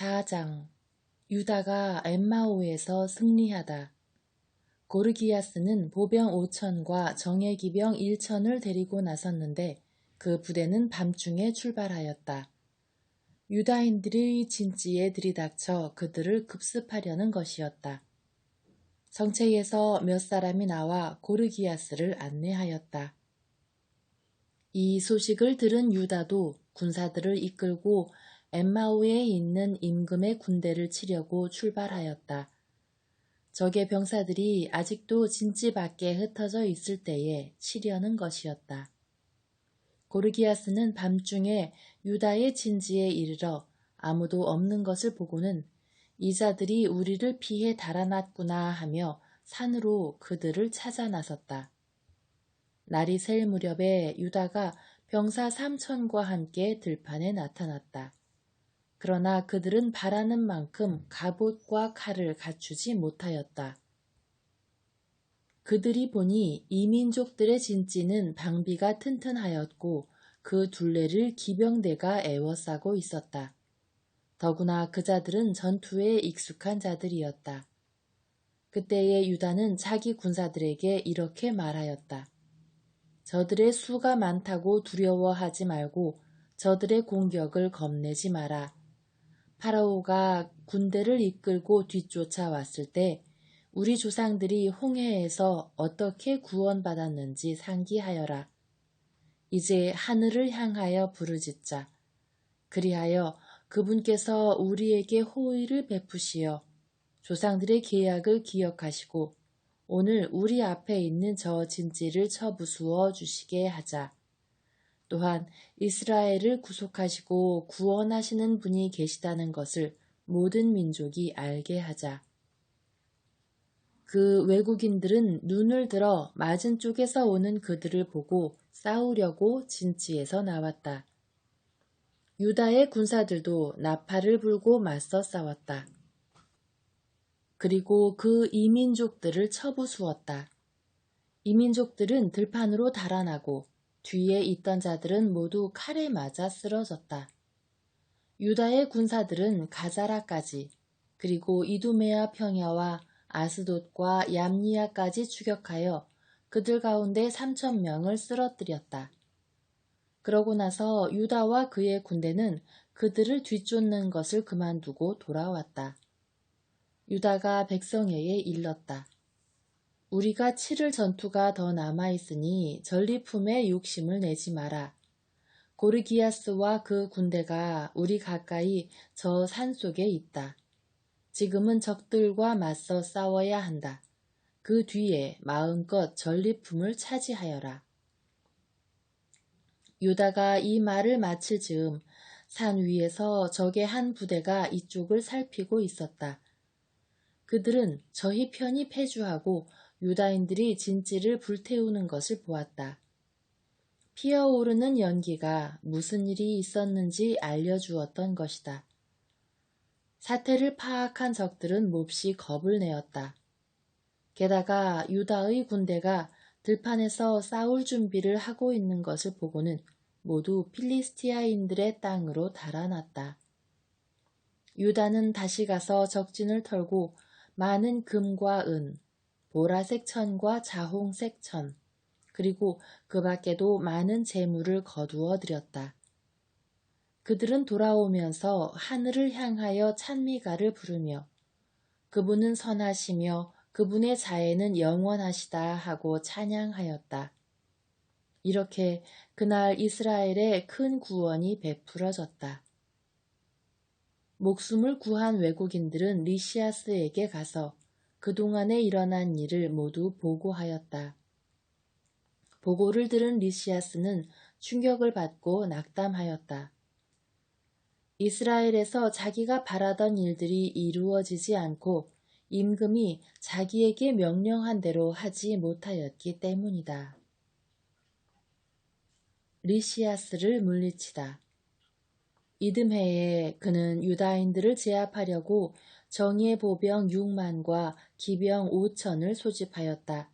4장 유다가 엠마오에서 승리하다. 고르기아스는 보병 5천과 정예 기병 1천을 데리고 나섰는데 그 부대는 밤중에 출발하였다. 유다인들의 진지에 들이닥쳐 그들을 급습하려는 것이었다. 정체에서 몇 사람이 나와 고르기아스를 안내하였다. 이 소식을 들은 유다도 군사들을 이끌고 엠마오에 있는 임금의 군대를 치려고 출발하였다. 적의 병사들이 아직도 진지 밖에 흩어져 있을 때에 치려는 것이었다. 고르기아스는 밤중에 유다의 진지에 이르러 아무도 없는 것을 보고는 이자들이 우리를 피해 달아났구나 하며 산으로 그들을 찾아 나섰다. 날이 셀 무렵에 유다가 병사 삼천과 함께 들판에 나타났다. 그러나 그들은 바라는 만큼 갑옷과 칼을 갖추지 못하였다. 그들이 보니 이민족들의 진지는 방비가 튼튼하였고 그 둘레를 기병대가 애워싸고 있었다. 더구나 그 자들은 전투에 익숙한 자들이었다. 그때의 유다는 자기 군사들에게 이렇게 말하였다. 저들의 수가 많다고 두려워하지 말고 저들의 공격을 겁내지 마라. 파라오가 군대를 이끌고 뒤쫓아왔을 때 우리 조상들이 홍해에서 어떻게 구원받았는지 상기하여라. 이제 하늘을 향하여 부르짖자. 그리하여 그분께서 우리에게 호의를 베푸시어 조상들의 계약을 기억하시고 오늘 우리 앞에 있는 저 진지를 쳐부수어 주시게 하자. 또한 이스라엘을 구속하시고 구원하시는 분이 계시다는 것을 모든 민족이 알게 하자. 그 외국인들은 눈을 들어 맞은 쪽에서 오는 그들을 보고 싸우려고 진지에서 나왔다. 유다의 군사들도 나팔을 불고 맞서 싸웠다. 그리고 그 이민족들을 쳐부수었다. 이민족들은 들판으로 달아나고 뒤에 있던 자들은 모두 칼에 맞아 쓰러졌다. 유다의 군사들은 가자라까지 그리고 이두메아 평야와 아스돗과 얌니아까지 추격하여 그들 가운데 3천 명을 쓰러뜨렸다. 그러고 나서 유다와 그의 군대는 그들을 뒤쫓는 것을 그만두고 돌아왔다. 유다가 백성에게 일렀다. 우리가 치를 전투가 더 남아있으니 전리품에 욕심을 내지 마라. 고르기아스와 그 군대가 우리 가까이 저 산 속에 있다. 지금은 적들과 맞서 싸워야 한다. 그 뒤에 마음껏 전리품을 차지하여라. 유다가 이 말을 마칠 즈음 산 위에서 적의 한 부대가 이쪽을 살피고 있었다. 그들은 저희 편이 패주하고 유다인들이 진지를 불태우는 것을 보았다. 피어오르는 연기가 무슨 일이 있었는지 알려주었던 것이다. 사태를 파악한 적들은 몹시 겁을 내었다. 게다가 유다의 군대가 들판에서 싸울 준비를 하고 있는 것을 보고는 모두 필리스티아인들의 땅으로 달아났다. 유다는 다시 가서 적진을 털고 많은 금과 은, 보라색 천과 자홍색 천, 그리고 그 밖에도 많은 재물을 거두어 드렸다. 그들은 돌아오면서 하늘을 향하여 찬미가를 부르며 그분은 선하시며 그분의 자애는 영원하시다 하고 찬양하였다. 이렇게 그날 이스라엘에 큰 구원이 베풀어졌다. 목숨을 구한 외국인들은 리시아스에게 가서 그동안에 일어난 일을 모두 보고하였다. 보고를 들은 리시아스는 충격을 받고 낙담하였다. 이스라엘에서 자기가 바라던 일들이 이루어지지 않고 임금이 자기에게 명령한 대로 하지 못하였기 때문이다. 리시아스를 물리치다. 이듬해에 그는 유다인들을 제압하려고 정예 보병 6만과 기병 5천을 소집하였다.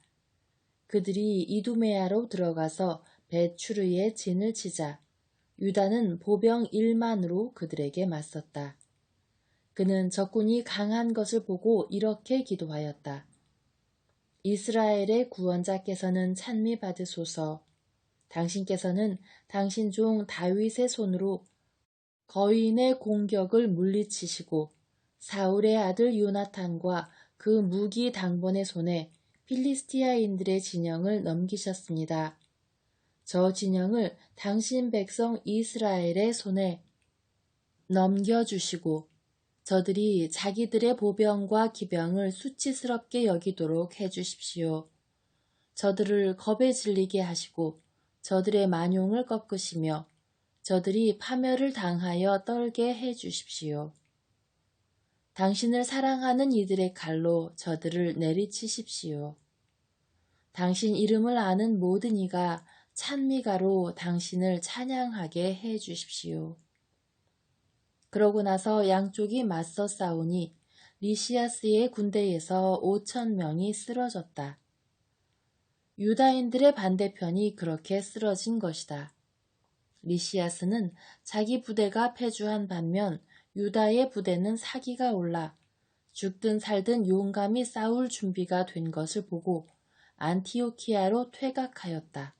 그들이 이두메아로 들어가서 베추르의 진을 치자 유다는 보병 1만으로 그들에게 맞섰다. 그는 적군이 강한 것을 보고 이렇게 기도하였다. 이스라엘의 구원자께서는 찬미 받으소서. 당신께서는 당신 종 다윗의 손으로 거인의 공격을 물리치시고 사울의 아들 요나탄과 그 무기 당번의 손에 필리스티아인들의 진영을 넘기셨습니다. 저 진영을 당신 백성 이스라엘의 손에 넘겨주시고 저들이 자기들의 보병과 기병을 수치스럽게 여기도록 해주십시오. 저들을 겁에 질리게 하시고 저들의 만용을 꺾으시며 저들이 파멸을 당하여 떨게 해 주십시오. 당신을 사랑하는 이들의 칼로 저들을 내리치십시오. 당신 이름을 아는 모든 이가 찬미가로 당신을 찬양하게 해 주십시오. 그러고 나서 양쪽이 맞서 싸우니 리시아스의 군대에서 5천 명이 쓰러졌다. 유다인들의 반대편이 그렇게 쓰러진 것이다. 리시아스는 자기 부대가 패주한 반면 유다의 부대는 사기가 올라 죽든 살든 용감히 싸울 준비가 된 것을 보고 안티오키아로 퇴각하였다.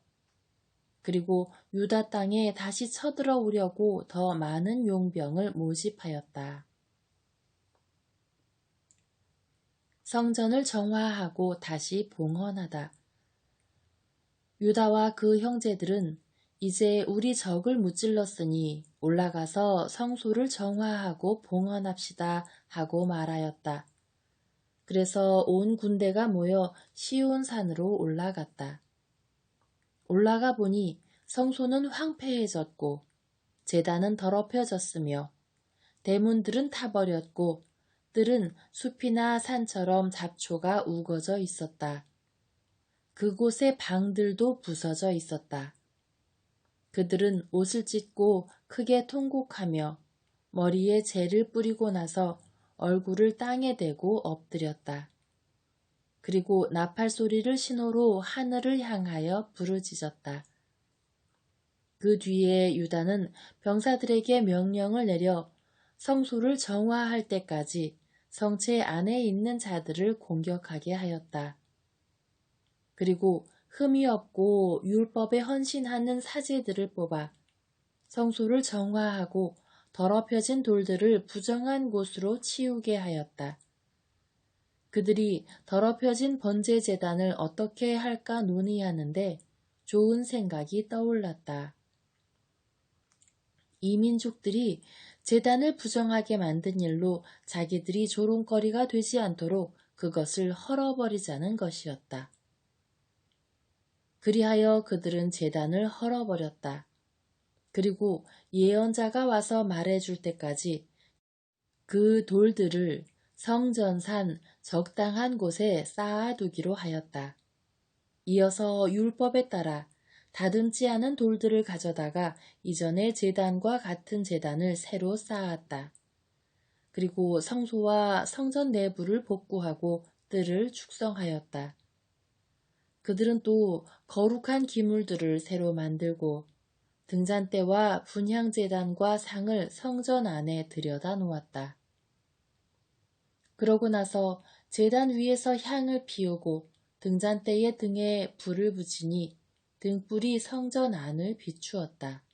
그리고 유다 땅에 다시 쳐들어오려고 더 많은 용병을 모집하였다. 성전을 정화하고 다시 봉헌하다. 유다와 그 형제들은 이제 우리 적을 무찔렀으니 올라가서 성소를 정화하고 봉헌합시다 하고 말하였다. 그래서 온 군대가 모여 시온산으로 올라갔다. 올라가 보니 성소는 황폐해졌고 재단은 더럽혀졌으며 대문들은 타버렸고 뜰은 숲이나 산처럼 잡초가 우거져 있었다. 그곳의 방들도 부서져 있었다. 그들은 옷을 찢고 크게 통곡하며 머리에 재를 뿌리고 나서 얼굴을 땅에 대고 엎드렸다. 그리고 나팔 소리를 신호로 하늘을 향하여 부르짖었다. 그 뒤에 유다는 병사들에게 명령을 내려 성소를 정화할 때까지 성체 안에 있는 자들을 공격하게 하였다. 그리고 흠이 없고 율법에 헌신하는 사제들을 뽑아 성소를 정화하고 더럽혀진 돌들을 부정한 곳으로 치우게 하였다. 그들이 더럽혀진 번제 재단을 어떻게 할까 논의하는데 좋은 생각이 떠올랐다. 이 민족들이 재단을 부정하게 만든 일로 자기들이 조롱거리가 되지 않도록 그것을 헐어버리자는 것이었다. 그리하여 그들은 재단을 헐어버렸다. 그리고 예언자가 와서 말해줄 때까지 그 돌들을 성전산 적당한 곳에 쌓아두기로 하였다. 이어서 율법에 따라 다듬지 않은 돌들을 가져다가 이전의 재단과 같은 재단을 새로 쌓았다. 그리고 성소와 성전 내부를 복구하고 뜰을 축성하였다. 그들은 또 거룩한 기물들을 새로 만들고 등잔대와 분향재단과 상을 성전 안에 들여다 놓았다. 그러고 나서 재단 위에서 향을 피우고 등잔대의 등에 불을 붙이니 등불이 성전 안을 비추었다.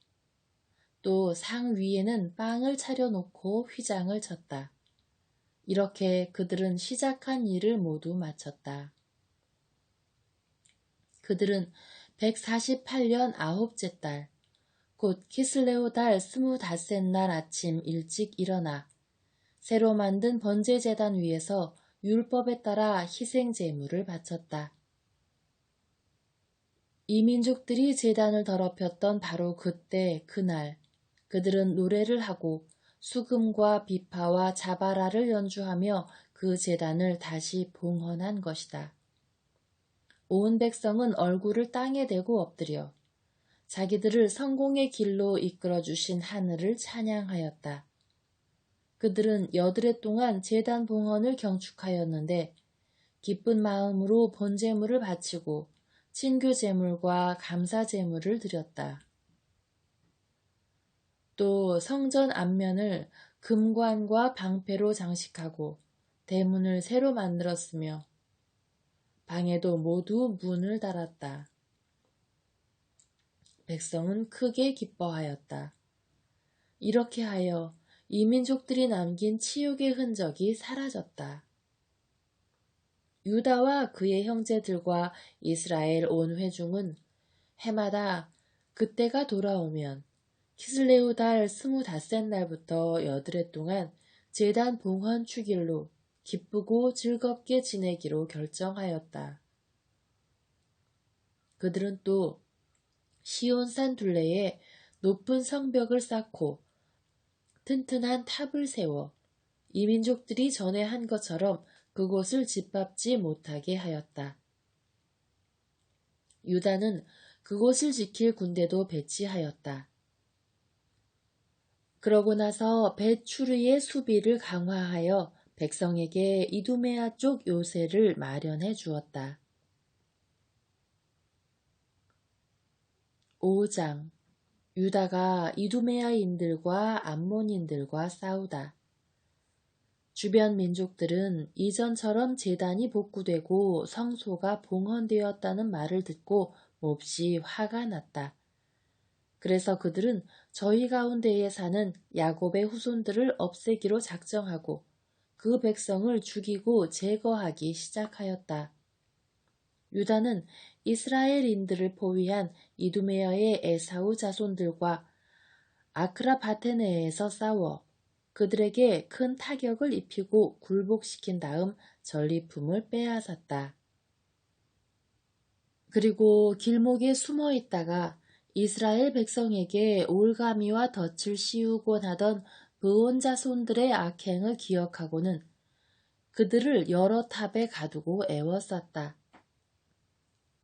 또 상 위에는 빵을 차려놓고 휘장을 쳤다. 이렇게 그들은 시작한 일을 모두 마쳤다. 그들은 148년 아홉째 달, 곧 키슬레오 달 스무닷셋 날 아침 일찍 일어나 새로 만든 번제 재단 위에서 율법에 따라 희생 제물을 바쳤다. 이 민족들이 재단을 더럽혔던 바로 그때 그날 그들은 노래를 하고 수금과 비파와 자바라를 연주하며 그 재단을 다시 봉헌한 것이다. 온 백성은 얼굴을 땅에 대고 엎드려 자기들을 성공의 길로 이끌어 주신 하늘을 찬양하였다. 그들은 여드레 동안 재단 봉헌을 경축하였는데 기쁜 마음으로 본제물을 바치고 친교 제물과 감사 제물을 드렸다. 또 성전 앞면을 금관과 방패로 장식하고 대문을 새로 만들었으며 방에도 모두 문을 달았다. 백성은 크게 기뻐하였다. 이렇게 하여 이민족들이 남긴 치욕의 흔적이 사라졌다. 유다와 그의 형제들과 이스라엘 온 회중은 해마다 그때가 돌아오면 키슬레우 달 스무 닷새 날부터 여드레 동안 재단 봉헌 축일로 기쁘고 즐겁게 지내기로 결정하였다. 그들은 또 시온산 둘레에 높은 성벽을 쌓고 튼튼한 탑을 세워 이민족들이 전에 한 것처럼 그곳을 짓밟지 못하게 하였다. 유다는 그곳을 지킬 군대도 배치하였다. 그러고 나서 베추르의 수비를 강화하여 백성에게 이두메아 쪽 요새를 마련해 주었다. 5장 유다가 이두메아인들과 암몬인들과 싸우다. 주변 민족들은 이전처럼 재단이 복구되고 성소가 봉헌되었다는 말을 듣고 몹시 화가 났다. 그래서 그들은 저희 가운데에 사는 야곱의 후손들을 없애기로 작정하고 그 백성을 죽이고 제거하기 시작하였다. 유다는 이스라엘인들을 포위한 이두메어의 에사우 자손들과 아크라 바테네에서 싸워 그들에게 큰 타격을 입히고 굴복시킨 다음 전리품을 빼앗았다. 그리고 길목에 숨어 있다가 이스라엘 백성에게 올가미와 덫을 씌우곤 하던 브온 자손들의 악행을 기억하고는 그들을 여러 탑에 가두고 애워쌌다.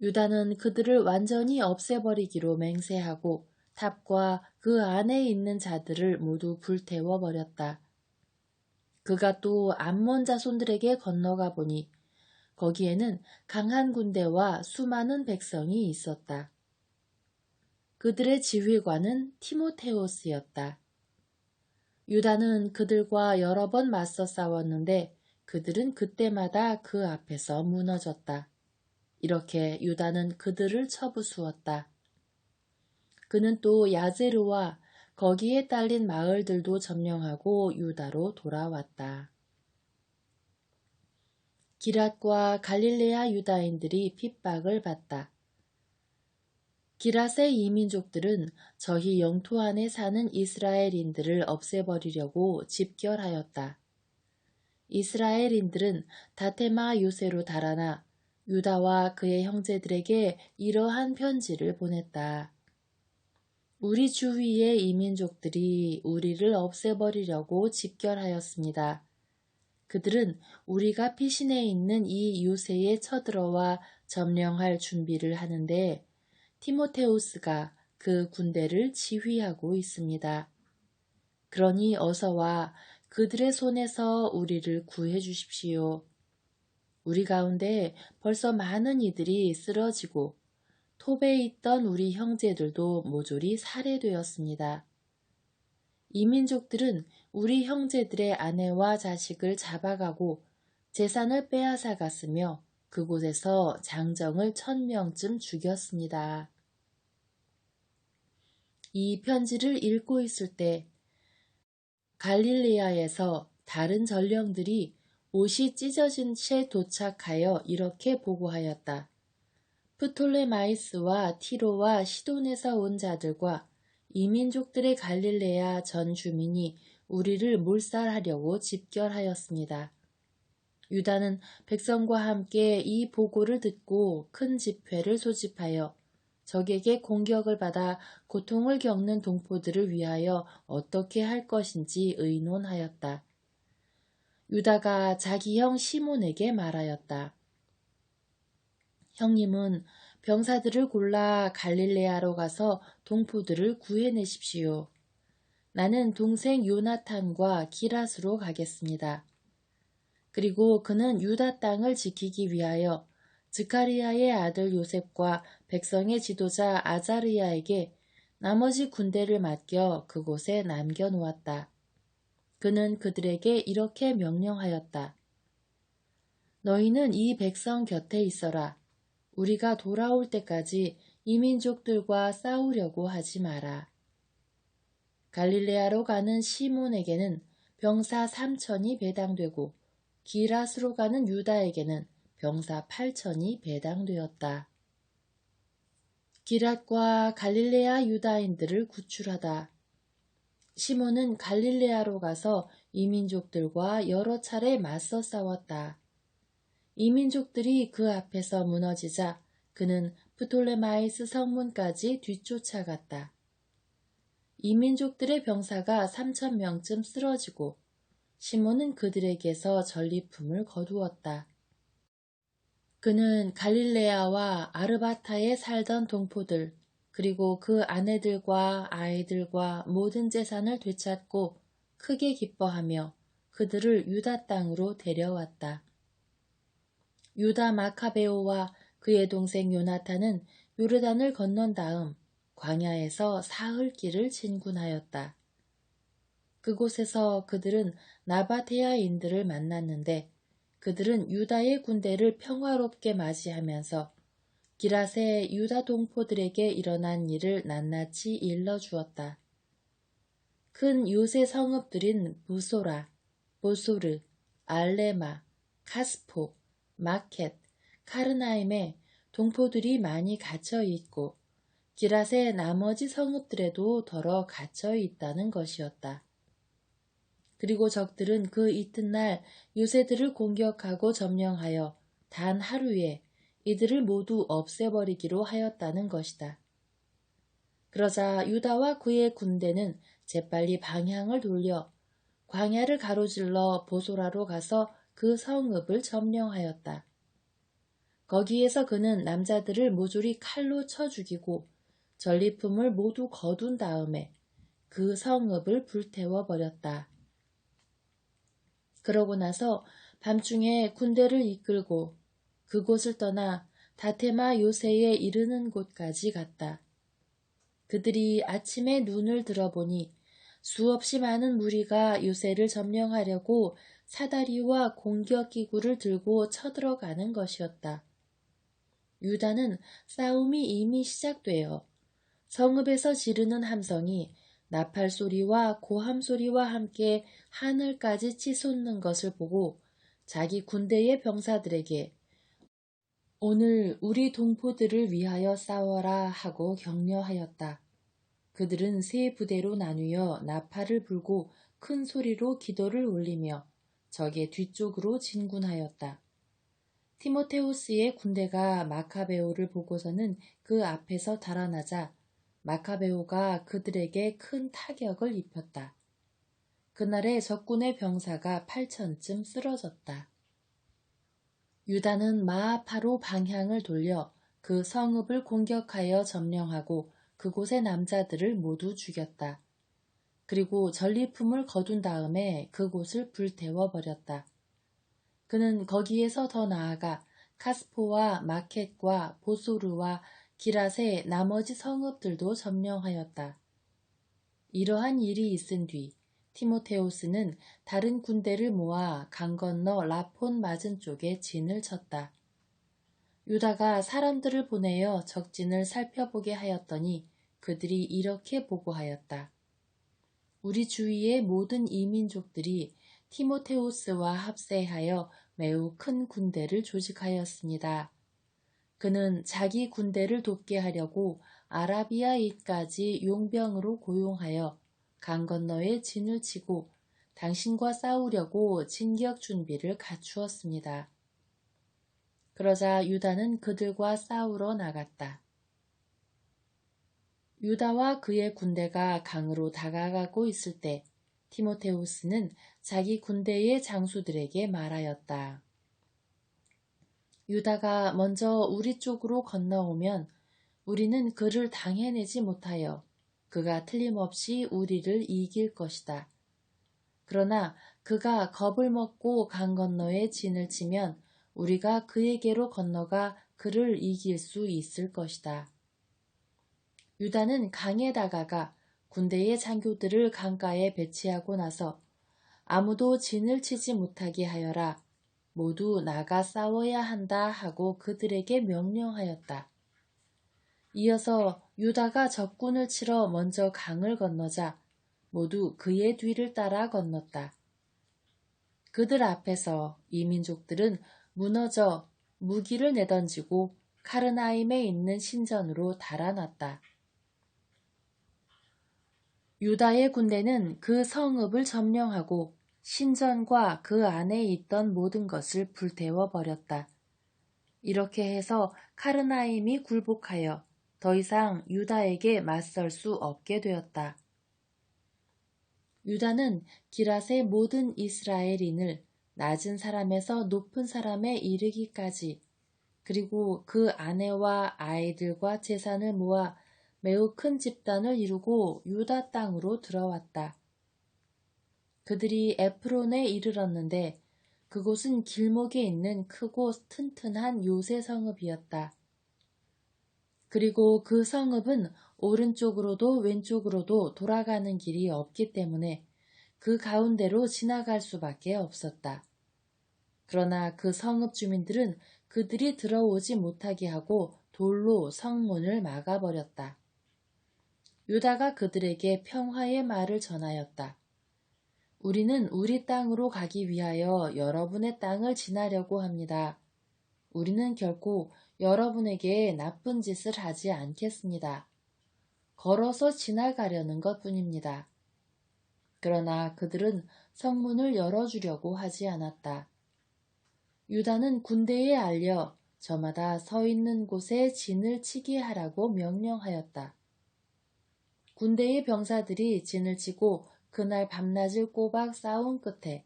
유다는 그들을 완전히 없애버리기로 맹세하고 탑과 그 안에 있는 자들을 모두 불태워 버렸다. 그가 또 암몬 자손들에게 건너가 보니 거기에는 강한 군대와 수많은 백성이 있었다. 그들의 지휘관은 티모테오스였다. 유다는 그들과 여러 번 맞서 싸웠는데 그들은 그때마다 그 앞에서 무너졌다. 이렇게 유다는 그들을 쳐부수었다. 그는 또 야제르와 거기에 딸린 마을들도 점령하고 유다로 돌아왔다. 기랏과 갈릴레아 유다인들이 핍박을 받다. 기랏의 이민족들은 저희 영토 안에 사는 이스라엘인들을 없애버리려고 집결하였다. 이스라엘인들은 다테마 요새로 달아나 유다와 그의 형제들에게 이러한 편지를 보냈다. 우리 주위의 이민족들이 우리를 없애버리려고 집결하였습니다. 그들은 우리가 피신해 있는 이 요새에 쳐들어와 점령할 준비를 하는데 티모테우스가 그 군대를 지휘하고 있습니다. 그러니 어서 와 그들의 손에서 우리를 구해 주십시오. 우리 가운데 벌써 많은 이들이 쓰러지고 톱에 있던 우리 형제들도 모조리 살해되었습니다. 이민족들은 우리 형제들의 아내와 자식을 잡아가고 재산을 빼앗아 갔으며 그곳에서 장정을 천명쯤 죽였습니다. 이 편지를 읽고 있을 때 갈릴레아에서 다른 전령들이 옷이 찢어진 채 도착하여 이렇게 보고하였다. 프톨레마이스와 티로와 시돈에서 온 자들과 이민족들의 갈릴레아 전 주민이 우리를 몰살하려고 집결하였습니다. 유다는 백성과 함께 이 보고를 듣고 큰 집회를 소집하여 적에게 공격을 받아 고통을 겪는 동포들을 위하여 어떻게 할 것인지 의논하였다. 유다가 자기 형 시몬에게 말하였다. 형님은 병사들을 골라 갈릴레아로 가서 동포들을 구해내십시오. 나는 동생 요나탄과 기라스로 가겠습니다. 그리고 그는 유다 땅을 지키기 위하여 드카리아의 아들 요셉과 백성의 지도자 아자르야에게 나머지 군대를 맡겨 그곳에 남겨놓았다. 그는 그들에게 이렇게 명령하였다. 너희는 이 백성 곁에 있어라. 우리가 돌아올 때까지 이민족들과 싸우려고 하지 마라. 갈릴레아로 가는 시몬에게는 병사 3천이 배당되고 기라스로 가는 유다에게는 병사 8천이 배당되었다. 기랏과 갈릴레아 유다인들을 구출하다. 시몬은 갈릴레아로 가서 이민족들과 여러 차례 맞서 싸웠다. 이민족들이 그 앞에서 무너지자 그는 프톨레마이스 성문까지 뒤쫓아갔다. 이민족들의 병사가 3천 명쯤 쓰러지고 시몬은 그들에게서 전리품을 거두었다. 그는 갈릴레아와 아르바타에 살던 동포들 그리고 그 아내들과 아이들과 모든 재산을 되찾고 크게 기뻐하며 그들을 유다 땅으로 데려왔다. 유다 마카베오와 그의 동생 요나탄은 요르단을 건넌 다음 광야에서 사흘 길을 진군하였다. 그곳에서 그들은 나바테아인들을 만났는데 그들은 유다의 군대를 평화롭게 맞이하면서 기라세 유다 동포들에게 일어난 일을 낱낱이 일러주었다. 큰 요새 성읍들인 부소라, 보소르, 알레마, 카스포, 마켓, 카르나임에 동포들이 많이 갇혀 있고 기랏의 나머지 성읍들에도 덜어 갇혀 있다는 것이었다. 그리고 적들은 그 이튿날 요새들을 공격하고 점령하여 단 하루에 이들을 모두 없애버리기로 하였다는 것이다. 그러자 유다와 그의 군대는 재빨리 방향을 돌려 광야를 가로질러 보소라로 가서 그 성읍을 점령하였다. 거기에서 그는 남자들을 모조리 칼로 쳐 죽이고 전리품을 모두 거둔 다음에 그 성읍을 불태워 버렸다. 그러고 나서 밤중에 군대를 이끌고 그곳을 떠나 다테마 요새에 이르는 곳까지 갔다. 그들이 아침에 눈을 들어보니 수없이 많은 무리가 요새를 점령하려고 사다리와 공격기구를 들고 쳐들어가는 것이었다. 유다는 싸움이 이미 시작되어 성읍에서 지르는 함성이 나팔 소리와 고함 소리와 함께 하늘까지 치솟는 것을 보고 자기 군대의 병사들에게 오늘 우리 동포들을 위하여 싸워라 하고 격려하였다. 그들은 세 부대로 나누어 나팔을 불고 큰 소리로 기도를 올리며 적의 뒤쪽으로 진군하였다. 티모테우스의 군대가 마카베오를 보고서는 그 앞에서 달아나자 마카베오가 그들에게 큰 타격을 입혔다. 그날에 적군의 병사가 8천쯤 쓰러졌다. 유다는 마아파로 방향을 돌려 그 성읍을 공격하여 점령하고 그곳의 남자들을 모두 죽였다. 그리고 전리품을 거둔 다음에 그곳을 불태워 버렸다. 그는 거기에서 더 나아가 카스포와 마켓과 보소르와 기랏의 나머지 성읍들도 점령하였다. 이러한 일이 있은 뒤 티모테오스는 다른 군대를 모아 강 건너 라폰 맞은 쪽에 진을 쳤다. 유다가 사람들을 보내어 적진을 살펴보게 하였더니 그들이 이렇게 보고하였다. 우리 주위의 모든 이민족들이 티모테우스와 합세하여 매우 큰 군대를 조직하였습니다. 그는 자기 군대를 돕게 하려고 아라비아인까지 용병으로 고용하여 강 건너에 진을 치고 당신과 싸우려고 진격 준비를 갖추었습니다. 그러자 유다는 그들과 싸우러 나갔다. 유다와 그의 군대가 강으로 다가가고 있을 때 티모테우스는 자기 군대의 장수들에게 말하였다. 유다가 먼저 우리 쪽으로 건너오면 우리는 그를 당해내지 못하여 그가 틀림없이 우리를 이길 것이다. 그러나 그가 겁을 먹고 강 건너에 진을 치면 우리가 그에게로 건너가 그를 이길 수 있을 것이다. 유다는 강에 다가가 군대의 장교들을 강가에 배치하고 나서 아무도 진을 치지 못하게 하여라. 모두 나가 싸워야 한다 하고 그들에게 명령하였다. 이어서 유다가 적군을 치러 먼저 강을 건너자 모두 그의 뒤를 따라 건넜다. 그들 앞에서 이 민족들은 무너져 무기를 내던지고 카르나임에 있는 신전으로 달아났다. 유다의 군대는 그 성읍을 점령하고 신전과 그 안에 있던 모든 것을 불태워 버렸다. 이렇게 해서 카르나임이 굴복하여 더 이상 유다에게 맞설 수 없게 되었다. 유다는 기랏의 모든 이스라엘인을 낮은 사람에서 높은 사람에 이르기까지 그리고 그 아내와 아이들과 재산을 모아 매우 큰 집단을 이루고 유다 땅으로 들어왔다. 그들이 에프론에 이르렀는데 그곳은 길목에 있는 크고 튼튼한 요새 성읍이었다. 그리고 그 성읍은 오른쪽으로도 왼쪽으로도 돌아가는 길이 없기 때문에 그 가운데로 지나갈 수밖에 없었다. 그러나 그 성읍 주민들은 그들이 들어오지 못하게 하고 돌로 성문을 막아버렸다. 유다가 그들에게 평화의 말을 전하였다. 우리는 우리 땅으로 가기 위하여 여러분의 땅을 지나려고 합니다. 우리는 결코 여러분에게 나쁜 짓을 하지 않겠습니다. 걸어서 지나가려는 것 뿐입니다. 그러나 그들은 성문을 열어주려고 하지 않았다. 유다는 군대에 알려 저마다 서 있는 곳에 진을 치게 하라고 명령하였다. 군대의 병사들이 진을 치고 그날 밤낮을 꼬박 싸운 끝에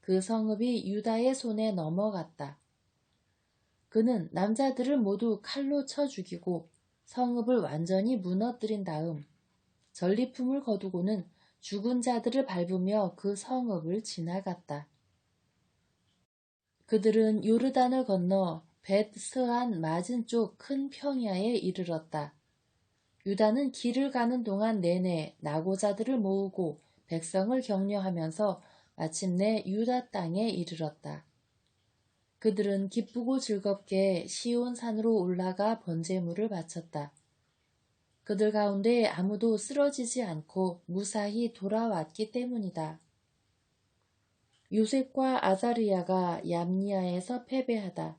그 성읍이 유다의 손에 넘어갔다. 그는 남자들을 모두 칼로 쳐 죽이고 성읍을 완전히 무너뜨린 다음 전리품을 거두고는 죽은 자들을 밟으며 그 성읍을 지나갔다. 그들은 요르단을 건너 벳스한 맞은 쪽 큰 평야에 이르렀다. 유다는 길을 가는 동안 내내 나고자들을 모으고 백성을 격려하면서 마침내 유다 땅에 이르렀다. 그들은 기쁘고 즐겁게 시온 산으로 올라가 번제물을 바쳤다. 그들 가운데 아무도 쓰러지지 않고 무사히 돌아왔기 때문이다. 요셉과 아자리아가 얌니아에서 패배하다.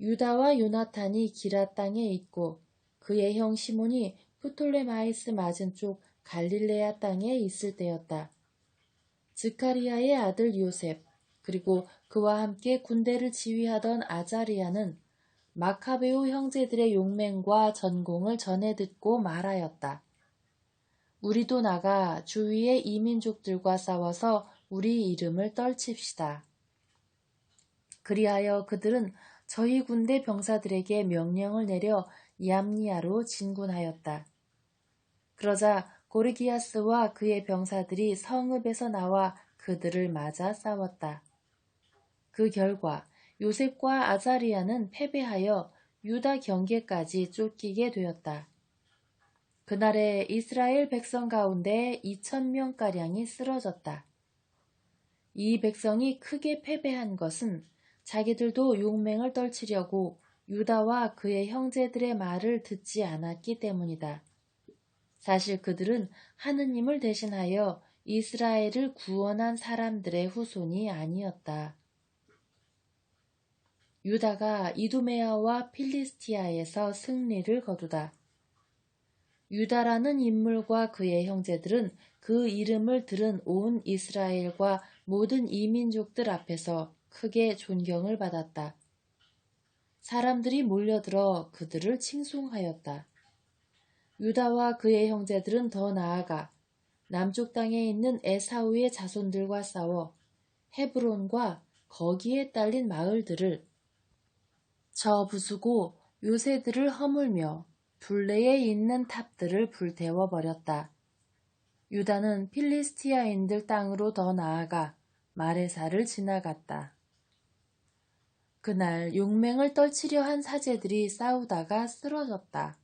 유다와 요나탄이 기라 땅에 있고 그의 형 시몬이 프톨레마이스 맞은 쪽 갈릴레아 땅에 있을 때였다.즈카리아의 아들 요셉, 그리고 그와 함께 군대를 지휘하던 아자리아는 마카베오 형제들의 용맹과 전공을 전해 듣고 말하였다. 우리도 나가 주위의 이민족들과 싸워서 우리 이름을 떨칩시다. 그리하여 그들은 저희 군대 병사들에게 명령을 내려 얌니아로 진군하였다. 그러자 고르기아스와 그의 병사들이 성읍에서 나와 그들을 맞아 싸웠다. 그 결과 요셉과 아자리아는 패배하여 유다 경계까지 쫓기게 되었다. 그날에 이스라엘 백성 가운데 2천명가량이 쓰러졌다. 이 백성이 크게 패배한 것은 자기들도 용맹을 떨치려고 유다와 그의 형제들의 말을 듣지 않았기 때문이다. 사실 그들은 하느님을 대신하여 이스라엘을 구원한 사람들의 후손이 아니었다. 유다가 이두메아와 필리스티아에서 승리를 거두다. 유다라는 인물과 그의 형제들은 그 이름을 들은 온 이스라엘과 모든 이민족들 앞에서 크게 존경을 받았다. 사람들이 몰려들어 그들을 칭송하였다. 유다와 그의 형제들은 더 나아가 남쪽 땅에 있는 에사우의 자손들과 싸워 헤브론과 거기에 딸린 마을들을 저 부수고 요새들을 허물며 둘레에 있는 탑들을 불태워 버렸다. 유다는 필리스티아인들 땅으로 더 나아가 마레사를 지나갔다. 그날 용맹을 떨치려 한 사제들이 싸우다가 쓰러졌다.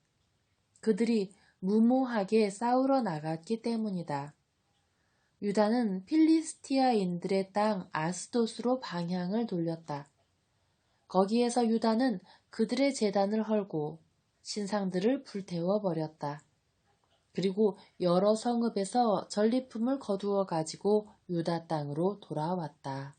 그들이 무모하게 싸우러 나갔기 때문이다. 유다는 필리스티아인들의 땅 아스돗으로 방향을 돌렸다. 거기에서 유다는 그들의 재단을 헐고 신상들을 불태워 버렸다. 그리고 여러 성읍에서 전리품을 거두어 가지고 유다 땅으로 돌아왔다.